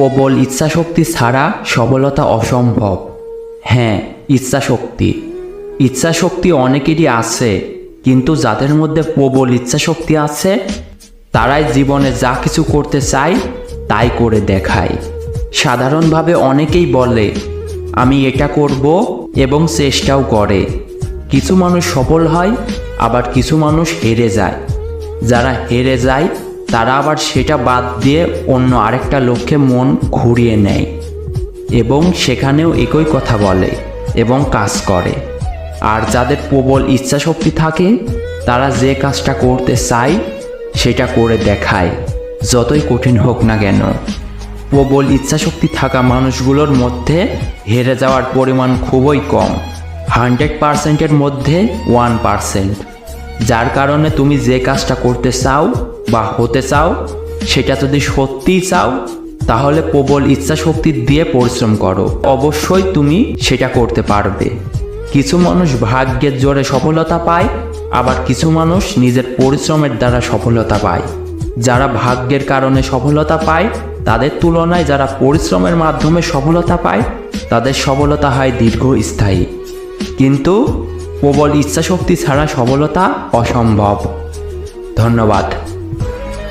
প্রবল ইচ্ছাশক্তি ছাড়া সবলতা অসম্ভব। হ্যাঁ ইচ্ছাশক্তি। ইচ্ছাশক্তি অনেকেরই আছে, কিন্তু যাদের মধ্যে প্রবল ইচ্ছাশক্তি আছে, তারাই জীবনে যা কিছু করতে চায়, তাই করে দেখায়। সাধারণভাবে অনেকেই বলে, আমি এটা করব এবং চেষ্টাও করে। কিছু মানুষ সফল হয়, আবার কিছু মানুষ হেরে যায়। যারা হেরে যায় তারা আবার সেটা বাদ দিয়ে অন্য আরেকটা লক্ষ্যে মন ঘুরিয়ে নেয় এবং সেখানেও একই কথা বলে এবং কাজ করে। আর যাদের প্রবল ইচ্ছাশক্তি থাকে, তারা যে কাজটা করতে চায়, সেটা করে দেখায়, যতই কঠিন হোক না কেন। প্রবল ইচ্ছাশক্তি থাকা মানুষগুলোর মধ্যে হেরে যাওয়ার পরিমাণ খুবই কম। হান্ড্রেড পার্সেন্টের মধ্যে ওয়ান পার্সেন্ট। যার কারণে তুমি যে কাজটা করতে চাও বা হতে চাও, সেটা যদি সত্যিই চাও, তাহলে প্রবল ইচ্ছা শক্তি দিয়ে পরিশ্রম করো। অবশ্যই তুমি সেটা করতে পারবে। কিছু মানুষ ভাগ্যের জোরে সফলতা পায়, আবার কিছু মানুষ নিজের পরিশ্রমের দ্বারা সফলতা পায়। যারা ভাগ্যের কারণে সফলতা পায়, তাদের তুলনায় যারা পরিশ্রমের মাধ্যমে সফলতা পায়, তাদের সফলতা হয় দীর্ঘস্থায়ী। কিন্তু প্রবল ইচ্ছাশক্তি ছাড়া সফলতা অসম্ভব। ধন্যবাদ।